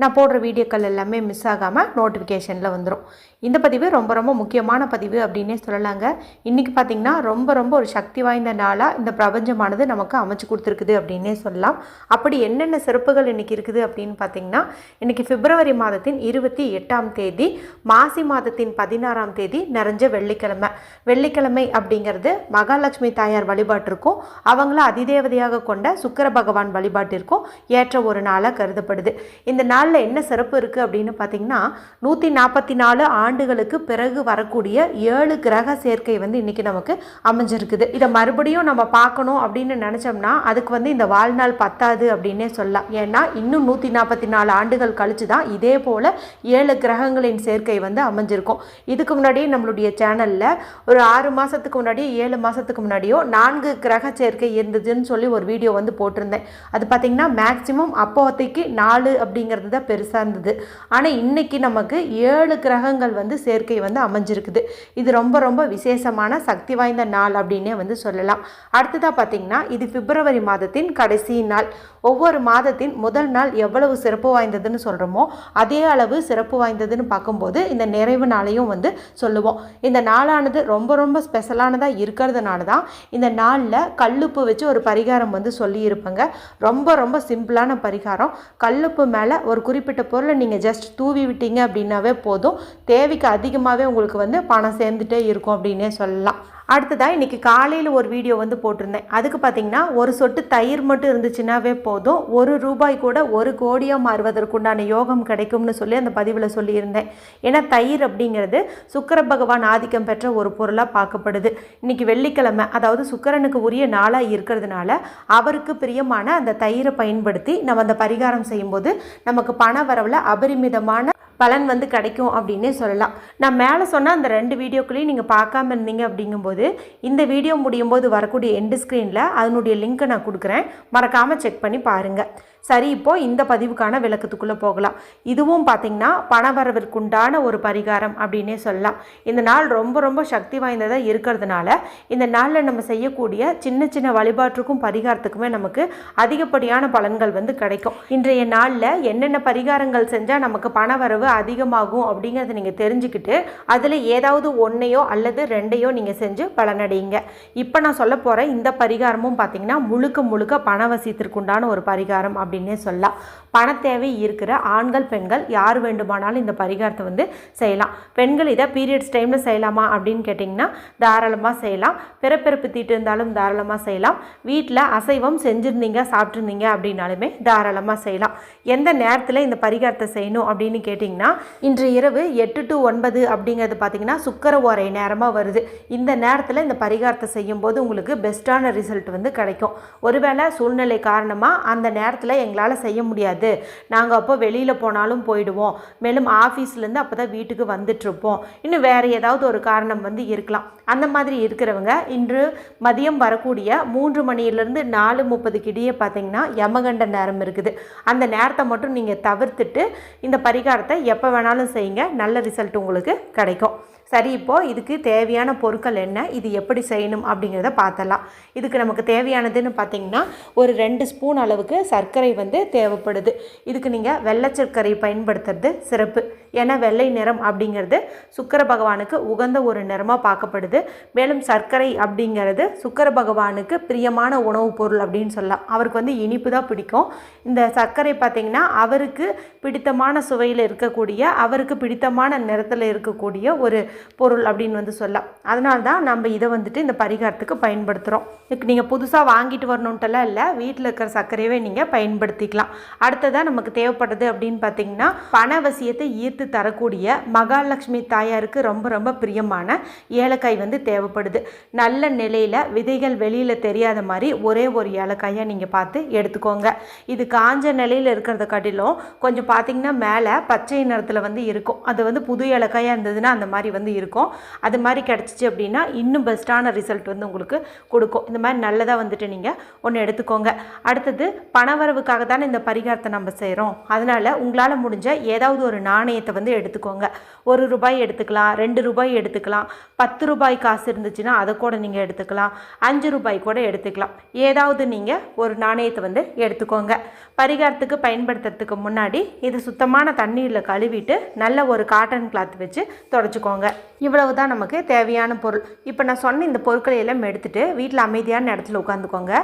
நான் போடுற வீடியோக்கள் எல்லாமே மிஸ் ஆகாமல் நோட்டிஃபிகேஷனில் வந்துடும் இந்த பதிவு ரொம்ப ரொம்ப முக்கியமான பதிவு அப்படின்னே சொல்லலாங்க. இன்றைக்கி பார்த்திங்கன்னா ரொம்ப ரொம்ப ஒரு சக்தி வாய்ந்த நாளாக இந்த பிரபஞ்சமானது நமக்கு அமைச்சு கொடுத்துருக்குது அப்படின்னே சொல்லலாம். அப்படி என்னென்ன சிறப்புகள் இன்றைக்கி இருக்குது அப்படின்னு பார்த்திங்கன்னா இன்றைக்கி பிப்ரவரி மாதத்தின் இருபத்தி எட்டாம் தேதி மாசி மாதத்தின் பதினாறாம் தேதி நிறைஞ்ச வெள்ளிக்கிழமை. வெள்ளிக்கிழமை அப்படிங்கிறது மகாலட்சுமி தாயார் வழிபாட்டிற்கும் அவங்கள அதிதேவதையாக கொண்ட சுக்கர பகவான் வழிபாட்டிற்கும் ஏற்ற ஒரு நாளாக கருதப்படுது. இந்த நாள் நாளில் என்ன சிறப்பு இருக்குது அப்படின்னு பார்த்தீங்கன்னா நூற்றி நாற்பத்தி நாலு ஆண்டுகளுக்கு பிறகு வரக்கூடிய ஏழு கிரக சேர்க்கை வந்து இன்றைக்கி நமக்கு அமைஞ்சிருக்குது. இதை மறுபடியும் நம்ம பார்க்கணும் அப்படின்னு நினச்சோம்னா அதுக்கு வந்து இந்த வாழ்நாள் பத்தாது அப்படின்னே சொல்லலாம். ஏன்னா இன்னும் நூற்றி நாற்பத்தி நாலு ஆண்டுகள் கழித்து தான் இதே போல் ஏழு கிரகங்களின் சேர்க்கை வந்து அமைஞ்சிருக்கும். இதுக்கு முன்னாடியே நம்மளுடைய சேனலில் ஒரு ஆறு மாதத்துக்கு முன்னாடி ஏழு மாதத்துக்கு முன்னாடியோ நான்கு கிரக சேர்க்கை இருந்ததுன்னு சொல்லி ஒரு வீடியோ வந்து போட்டிருந்தேன். அது பார்த்திங்கன்னா மேக்ஸிமம் அப்போதைக்கு நாலு அப்படிங்கிறது தான் பெருசாக இருந்தது. ஆனால் இன்னைக்கு நமக்கு ஏழு கிரகங்கள் வந்து சேர்க்கை வந்து அமைஞ்சிருக்குது. இது ரொம்ப ரொம்ப விசேஷமான சக்தி வாய்ந்த நாள் அப்படின்னே வந்து சொல்லலாம். அடுத்ததாக பார்த்திங்கன்னா இது பிப்ரவரி மாதத்தின் கடைசி நாள். ஒவ்வொரு மாதத்தின் முதல் நாள் எவ்வளவு சிறப்பு வாய்ந்ததுன்னு சொல்கிறோமோ அதே அளவு சிறப்பு வாய்ந்ததுன்னு பார்க்கும்போது இந்த நிறைவு நாளையும் வந்து சொல்லுவோம். இந்த நாளானது ரொம்ப ரொம்ப ஸ்பெஷலானதாக இருக்கிறதுனால தான் இந்த நாளில் கல்லுப்பு வச்சு ஒரு பரிகாரம் வந்து சொல்லியிருப்பேங்க. ரொம்ப ரொம்ப சிம்பிளான பரிகாரம். கல்லுப்பு மேலே ஒரு குறிப்பிட்ட பொருளை நீங்கள் ஜஸ்ட் தூவி விட்டீங்க அப்படின்னாவே போதும். தேவைக்கு அதிகமாகவே உங்களுக்கு வந்து பணம் சேர்ந்துட்டே இருக்கும் அப்படின்னே சொல்லலாம். அடுத்ததாக இன்றைக்கி காலையில் ஒரு வீடியோ வந்து போட்டிருந்தேன். அதுக்கு பார்த்தீங்கன்னா ஒரு சொட்டு தயிர் மட்டும் இருந்துச்சுன்னாவே போதும். ஒரு ரூபாய் கூட ஒரு கோடியாக மாறுவதற்குண்டான யோகம் கிடைக்கும்னு சொல்லி அந்த பதிவில் சொல்லியிருந்தேன். ஏன்னா தயிர் அப்படிங்கிறது சுக்கர பகவான் ஆதிக்கம் பெற்ற ஒரு பொருளாக பார்க்கப்படுது. இன்றைக்கி வெள்ளிக்கிழமை அதாவது சுக்கரனுக்கு உரிய நாளாக இருக்கிறதுனால அவருக்கு பிரியமான அந்த தயிரை பயன்படுத்தி நம்ம அந்த பரிகாரம் செய்யும்போது நமக்கு பண வரவில் அபரிமிதமான பலன் வந்து கிடைக்கும் அப்படின்னே சொல்லலாம். நான் மேலே சொன்ன அந்த ரெண்டு வீடியோக்களையும் நீங்கள் பார்க்காம இருந்தீங்க அப்படிங்கும்போது இந்த வீடியோ முடியும் போது வரக்கூடிய எண்டு ஸ்க்ரீனில் அதனுடைய லிங்க்கை நான் கொடுக்குறேன். மறக்காமல் செக் பண்ணி பாருங்கள் சரி இப்போது இந்த பதிவுக்கான விளக்கத்துக்குள்ளே போகலாம். இதுவும் பார்த்திங்கன்னா பணவரவிற்குண்டான ஒரு பரிகாரம் அப்படின்னே சொல்லலாம். இந்த நாள் ரொம்ப ரொம்ப சக்தி வாய்ந்ததாக இருக்கிறதுனால இந்த நாளில் நம்ம செய்யக்கூடிய சின்ன சின்ன வழிபாட்டுக்கும் பரிகாரத்துக்குமே நமக்கு அதிகப்படியான பலன்கள் வந்து கிடைக்கும். இன்றைய நாளில் என்னென்ன பரிகாரங்கள் செஞ்சால் நமக்கு பணவரவு அதிகமாகும் அப்படிங்கிறத நீங்கள் தெரிஞ்சுக்கிட்டு அதில் ஏதாவது ஒன்றையோ அல்லது ரெண்டையோ நீங்கள் செஞ்சு பலனடையுங்க. இப்போ நான் சொல்ல போகிற இந்த பரிகாரமும் பார்த்திங்கன்னா முழுக்க முழுக்க பணவசியத்திற்குண்டான ஒரு பரிகாரம் அப்படின்னே சொல்லலாம். பண தேவை இருக்கிற ஆண்கள் பெண்கள் யார் வேண்டுமானாலும் இந்த பரிகாரத்தை வந்து செய்யலாம். பெண்கள் இதை பீரியட்ஸ் டைமில் செய்யலாமா அப்படின்னு கேட்டிங்கன்னா தாராளமாக செய்யலாம். பிறப்பிறப்பு தீட்டு இருந்தாலும் தாராளமாக செய்யலாம். வீட்டில் அசைவம் செஞ்சுருந்தீங்க சாப்பிட்ருந்தீங்க அப்படின்னாலுமே தாராளமாக செய்யலாம். எந்த நேரத்தில் இந்த பரிகாரத்தை செய்யணும் அப்படின்னு கேட்டிங்கன்னா இன்று இரவு எட்டு டு ஒன்பது அப்படிங்கிறது பார்த்திங்கன்னா சுக்கர ஓரை நேரமாக வருது. இந்த நேரத்தில் இந்த பரிகாரத்தை செய்யும்போது உங்களுக்கு பெஸ்ட்டான ரிசல்ட் வந்து கிடைக்கும். ஒருவேளை சூழ்நிலை காரணமாக அந்த நேரத்தில் எங்களால் செய்ய முடியாது. நாங்கள் அப்போ வெளியில் போனாலும் போயிடுவோம். மேலும் ஆஃபீஸ்லேருந்து அப்போ தான் வீட்டுக்கு வந்துட்டுருப்போம். இன்னும் வேறு ஏதாவது ஒரு காரணம் வந்து இருக்கலாம். அந்த மாதிரி இருக்கிறவங்க இன்று மதியம் வரக்கூடிய மூன்று மணியிலேருந்து நாலு முப்பதுக்கு இடையே பார்த்தீங்கன்னா யமகண்ட நேரம் இருக்குது. அந்த நேரத்தை மட்டும் நீங்கள் தவிர்த்துட்டு இந்த பரிகாரத்தை எப்போ வேணாலும் செய்யுங்க. நல்ல ரிசல்ட் உங்களுக்கு கிடைக்கும். சரி இப்போது இதுக்கு தேவையான பொருட்கள் என்ன? இது எப்படி செய்யணும் அப்படிங்கிறத பார்த்தலாம் இதுக்கு நமக்கு தேவையானதுன்னு பார்த்தீங்கன்னா ஒரு ரெண்டு ஸ்பூன் அளவுக்கு சர்க்கரை வந்து தேவைப்படுது. இதுக்கு நீங்கள் வெள்ளை சர்க்கரை பயன்படுத்துறது சிறப்பு. ஏன்னா வெள்ளை நிறம் அப்படிங்கிறது சுக்கர பகவானுக்கு உகந்த ஒரு நிறமாக பார்க்கப்படுது. மேலும் சர்க்கரை அப்படிங்கிறது சுக்கர பகவானுக்கு பிரியமான உணவுப் பொருள் அப்படின்னு சொல்லலாம். அவருக்கு வந்து இனிப்பு தான் பிடிக்கும். இந்த சர்க்கரை பார்த்திங்கன்னா அவருக்கு பிடித்தமான சுவையில் இருக்கக்கூடிய அவருக்கு பிடித்தமான நிறத்தில் இருக்கக்கூடிய ஒரு பொருள் அப்படின்னு வந்து சொல்லலாம். அதனால தான் நம்ம இதை வந்துட்டு இந்த பரிகாரத்துக்கு பயன்படுத்துகிறோம் இதுக்கு நீங்கள் புதுசாக வாங்கிட்டு வரணுன்ட்டுலாம் இல்லை வீட்டில் இருக்கிற சர்க்கரையவே நீங்கள் பயன்படுத்திக்கலாம். அடுத்ததாக நமக்கு தேவைப்படுது அப்படின்னு பார்த்தீங்கன்னா பணவசியத்தை ஈர்த்து தரக்கூடிய மகாலட்சுமி தாயாருக்கு ரொம்ப ரொம்ப பிரியமான ஏலக்காய் வந்து தேவைப்படுது. நல்ல நிலையில் விதைகள் வெளியில் தெரியாத மாதிரி ஒரே ஒரு ஏலக்காயை நீங்கள் பார்த்து எடுத்துக்கோங்க. இது காஞ்ச நிலையில் இருக்கிறத காட்டிலும் கொஞ்சம் பார்த்தீங்கன்னா மேலே பச்சை நிறத்தில் வந்து இருக்கும். அது வந்து புது ஏலக்காயாக இருந்ததுன்னா அந்த மாதிரி வந்து வந்து இருக்கும். அது மாதிரி கிடச்சிச்சு அப்படின்னா இன்னும் பெஸ்ட்டான ரிசல்ட் வந்து உங்களுக்கு கொடுக்கும். இந்த மாதிரி நல்லதாக வந்துட்டு நீங்கள் ஒன்று எடுத்துக்கோங்க. அடுத்தது பணவரவுக்காக தானே இந்த பரிகாரத்தை நம்ம செய்கிறோம் அதனால் உங்களால் முடிஞ்ச ஏதாவது ஒரு நாணயத்தை வந்து எடுத்துக்கோங்க. ஒரு ரூபாய் எடுத்துக்கலாம் ரெண்டு ரூபாய் எடுத்துக்கலாம் பத்து ரூபாய் காசு இருந்துச்சுன்னா அதை கூட நீங்கள் எடுத்துக்கலாம் அஞ்சு ரூபாய் கூட எடுத்துக்கலாம். ஏதாவது நீங்கள் ஒரு நாணயத்தை வந்து எடுத்துக்கோங்க. பரிகாரத்துக்கு பயன்படுத்துறதுக்கு முன்னாடி இது சுத்தமான தண்ணீரில் கழுவிட்டு நல்ல ஒரு காட்டன் கிளாத் வச்சு தொடச்சிக்கோங்க. இவ்வளவு தான் நமக்கு தேவையான பொருள். இப்போ நான் சொன்ன இந்த பொருட்களை எல்லாம் எடுத்துகிட்டு வீட்டில் அமைதியான இடத்துல உட்காந்துக்கோங்க.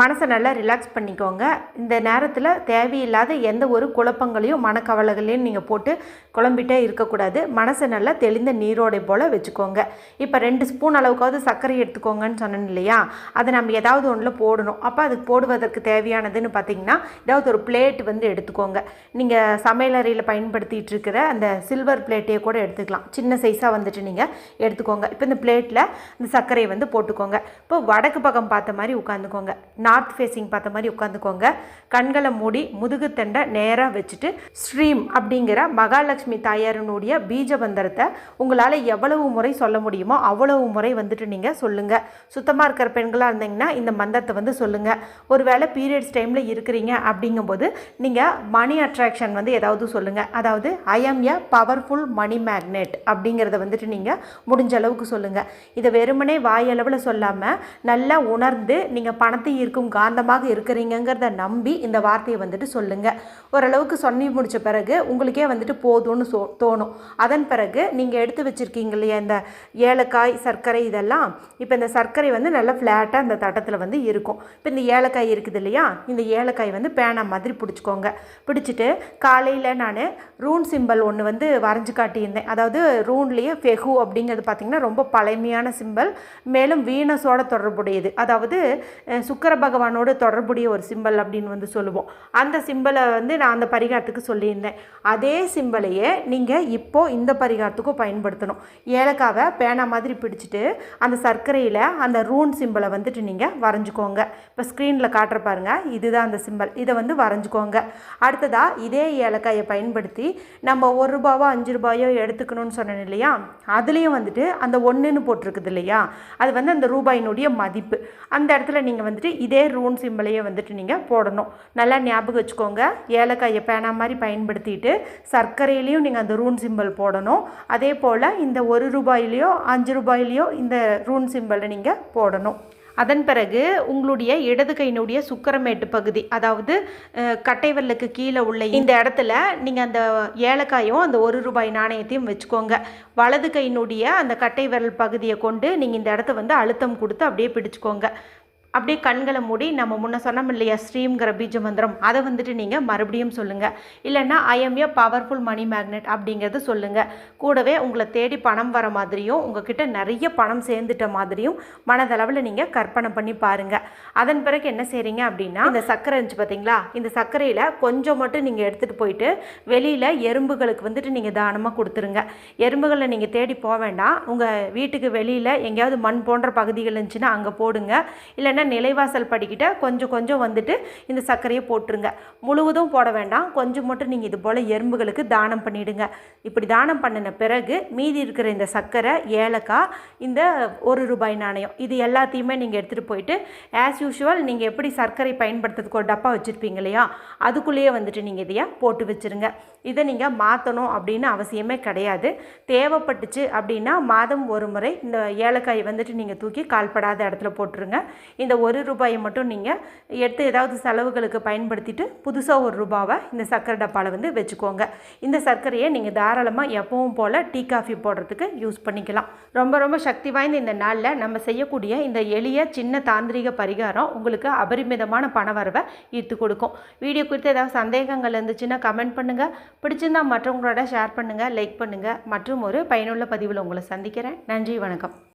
மனசை நல்லா ரிலாக்ஸ் பண்ணிக்கோங்க. இந்த நேரத்தில் தேவையில்லாத எந்த ஒரு குழப்பங்களையும் மனக்கவலைகளையும் நீங்கள் போட்டு குழம்பிட்டே இருக்கக்கூடாது. மனசை நல்லா தெளிந்த நீரோடை போல் வச்சுக்கோங்க. இப்போ ரெண்டு ஸ்பூன் அளவுக்காவது சர்க்கரை எடுத்துக்கோங்கன்னு சொன்னேன் இல்லையா? அதை நம்ம ஏதாவது ஒன்றில் போடணும். அப்போ அதுக்கு போடுவதற்கு தேவையானதுன்னு பார்த்தீங்கன்னா ஏதாவது ஒரு பிளேட் வந்து எடுத்துக்கோங்க. நீங்கள் சமையலறையில் பயன்படுத்திகிட்டு இருக்கிற அந்த சில்வர் பிளேட்டையே கூட எடுத்துக்கலாம். சின்ன சைஸாக வந்துட்டு நீங்கள் எடுத்துக்கோங்க. இப்போ இந்த பிளேட்டில் இந்த சர்க்கரையை வந்து போட்டுக்கோங்க. இப்போ வடக்கு பக்கம் பார்த்த மாதிரி உட்காந்துக்கோங்க. நார்த் ஃபேஸிங் பார்த்த மாதிரி உட்காந்துக்கோங்க. கண்களை மூடி முதுகுத்தண்டை நேராக வச்சுட்டு ஸ்ரீம் அப்படிங்கிற மகாலட்சுமி தாயாரினுடைய பீஜ பந்தரத்தை உங்களால் எவ்வளவு முறை சொல்ல முடியுமோ அவ்வளவு முறை வந்துட்டு நீங்கள் சொல்லுங்கள் சுத்தமாக இருக்கிற பெண்களாக இருந்தீங்கன்னா இந்த மந்திரத்தை வந்து சொல்லுங்கள் ஒருவேளை பீரியட்ஸ் டைமில் இருக்கிறீங்க அப்படிங்கும்போது நீங்கள் மணி அட்ராக்ஷன் வந்து ஏதாவது சொல்லுங்கள் அதாவது I am a powerful money magnet அப்படிங்கிறத வந்துட்டு நீங்கள் முடிஞ்ச அளவுக்கு சொல்லுங்கள் இதை வெறுமனே வாயளவில் சொல்லாமல் நல்லா உணர்ந்து நீங்கள் பணத்தை ஈர்க்கும் காந்தமாக இருக்கிறீங்கிறத நம்பி இந்த வார்த்தையை வந்துட்டு சொல்லுங்கள் ஓரளவுக்கு சொல்லி முடித்த பிறகு உங்களுக்கே வந்துட்டு போதும்னு சோ தோணும். அதன் பிறகு நீங்கள் எடுத்து வச்சுருக்கீங்க இல்லையா இந்த ஏலக்காய் சர்க்கரை இதெல்லாம் இப்போ இந்த சர்க்கரை வந்து நல்லா ஃப்ளாட்டாக அந்த தட்டத்தில் வந்து இருக்கும். இப்போ இந்த ஏலக்காய் இருக்குது இல்லையா இந்த ஏலக்காய் வந்து பேனா மாதிரி பிடிச்சிக்கோங்க. பிடிச்சிட்டு காலையில் நான் ரூன் சிம்பல் ஒன்று வந்து வரைஞ்சி காட்டியிருந்தேன். அதாவது ரூன்லேயே ஃபெஹு அப்படிங்கிறது பார்த்திங்கன்னா ரொம்ப பழமையான சிம்பல் மேலும் வீனஸோட தொடர்புடையது. அதாவது சுக்கர பகவானோடு தொடர்புடைய ஒரு சிம்பல் அப்படின்னு வந்து சொல்லுவோம். அந்த சிம்பலை வந்து நான் அந்த பரிகாரத்துக்கு சொல்லியிருந்தேன். அதே சிம்பலையே நீங்கள் இப்போது இந்த பரிகாரத்துக்கும் பயன்படுத்தணும். ஏலக்காவை பேனா மாதிரி பிடிச்சிட்டு அந்த சர்க்கரையில் அந்த ரூன் சிம்பலை வந்துட்டு நீங்கள் வரைஞ்சிக்கோங்க. இப்போ ஸ்க்ரீனில் காட்டுற பாருங்கள் இதுதான் அந்த சிம்பல் இதை வந்து வரைஞ்சிக்கோங்க. அடுத்ததாக இதே ஏலக்காயை பயன்படுத்தி நம்ம ஒரு ரூபாவோ அஞ்சு ரூபாயோ எடுத்துக்கணும்னு சொன்னேன் இல்லையா? அதுலேயும் வந்துட்டு அந்த ஒன்றுன்னு போட்டிருக்குது இல்லையா? அது வந்து அந்த ரூபாயினுடைய மதிப்பு. அந்த இடத்துல நீங்கள் வந்துட்டு இதே ரூன் சிம்பிளையே வந்துட்டு நீங்கள் போடணும். நல்லா ஞாபகம் வச்சுக்கோங்க. ஏலக்காயை பேனா மாதிரி பயன்படுத்திட்டு ரூபாயிலையும் நீங்கள் அந்த ரூன் சிம்பிள் போடணும். அதே போல் இந்த ஒரு ரூபாயிலையோ அஞ்சு ரூபாயிலையோ இந்த ரூன் சிம்பிளை நீங்கள் போடணும். அதன் பிறகு உங்களுடைய இடது கையினுடைய சுக்கரமேட்டு பகுதி அதாவது கட்டைவல்லுக்கு கீழே உள்ள இந்த இடத்துல நீங்கள் அந்த ஏலக்காயும் அந்த ஒரு ரூபாய் நாணயத்தையும் வச்சுக்கோங்க. வலது கையினுடைய அந்த கட்டை விரல் பகுதியை கொண்டு நீங்கள் இந்த இடத்த வந்து அழுத்தம் கொடுத்து அப்படியே பிடிச்சிக்கோங்க. அப்படியே கண்களை மூடி நம்ம முன்ன சொன்னோம் இல்லையா ஸ்ரீங்கிற பீஜ மந்திரம் அதை வந்துட்டு நீங்கள் மறுபடியும் சொல்லுங்கள் இல்லைன்னா I am a powerful money magnet அப்படிங்கிறது சொல்லுங்கள் கூடவே உங்களை தேடி பணம் வர மாதிரியும் உங்ககிட்ட நிறைய பணம் சேர்ந்துட்ட மாதிரியும் மனதளவில் நீங்கள் கற்பனை பண்ணி பாருங்கள் அதன் பிறகு என்ன செய்கிறீங்க அப்படின்னா இந்த சர்க்கரை இருந்துச்சு பார்த்தீங்களா இந்த சர்க்கரையில் கொஞ்சம் மட்டும் நீங்கள் எடுத்துகிட்டு போயிட்டு வெளியில் எறும்புகளுக்கு வந்துட்டு நீங்கள் தானமாக கொடுத்துருங்க. எறும்புகளை நீங்கள் தேடி போக வேண்டாம். உங்கள் வீட்டுக்கு வெளியில் எங்கேயாவது மண் போன்ற பகுதிகள் இருந்துச்சுன்னா அங்கே போடுங்க. இல்லைன்னா நிலைவாசல் படிக்கிட்ட கொஞ்சம் கொஞ்சம் வந்துட்டு இந்த சர்க்கரையை போட்டுருங்க. முழுவதும் போட வேண்டாம். கொஞ்சம் மட்டும் நீங்கள் இது போல் எறும்புகளுக்கு தானம் பண்ணிவிடுங்க இப்படி தானம் பண்ணின பிறகு மீதி இருக்கிற இந்த சர்க்கரை ஏலக்காய் இந்த ஒரு ரூபாய் நாணயம் இது எல்லாத்தையுமே நீங்கள் எடுத்துகிட்டு போயிட்டு ஆஸ் யூஷுவல் நீங்கள் எப்படி சர்க்கரை பயன்படுத்துறதுக்கு ஒரு டப்பா வச்சுருப்பீங்க இல்லையா? அதுக்குள்ளேயே வந்துட்டு நீங்கள் இதையே போட்டு வச்சுருங்க. இதை நீங்கள் மாற்றணும் அப்படின்னு அவசியமே கிடையாது. தேவைப்பட்டுச்சு அப்படின்னா மாதம் ஒரு முறை இந்த ஏலக்காயை வந்துட்டு நீங்கள் தூக்கி கால்படாத இடத்துல போட்டுருங்க. இந்த ஒரு ரூபாயை மட்டும் நீங்கள் எடுத்து ஏதாவது செலவுகளுக்கு பயன்படுத்திட்டு புதுசாக ஒரு ரூபாவை இந்த சர்க்கரை டப்பாவில் வந்து வச்சுக்கோங்க. இந்த சர்க்கரையை நீங்கள் தாராளமாக எப்பவும் போல் டீ காஃபி போடுறதுக்கு யூஸ் பண்ணிக்கலாம். ரொம்ப ரொம்ப சக்தி வாய்ந்த இந்த நாளில் நம்ம செய்யக்கூடிய இந்த எளிய சின்ன தாந்திரிக பரிகாரம் உங்களுக்கு அபரிமிதமான பண வரவை ஈர்த்து கொடுக்கும். வீடியோ குறித்து ஏதாவது சந்தேகங்கள் இருந்துச்சுன்னா கமெண்ட் பண்ணுங்கள் பிடிச்சிருந்தா மற்றவங்களோட ஷேர் பண்ணுங்கள் லைக் பண்ணுங்கள் மற்றும் ஒரு பயனுள்ள பதிவில் உங்களை சந்திக்கிறேன். நன்றி வணக்கம்.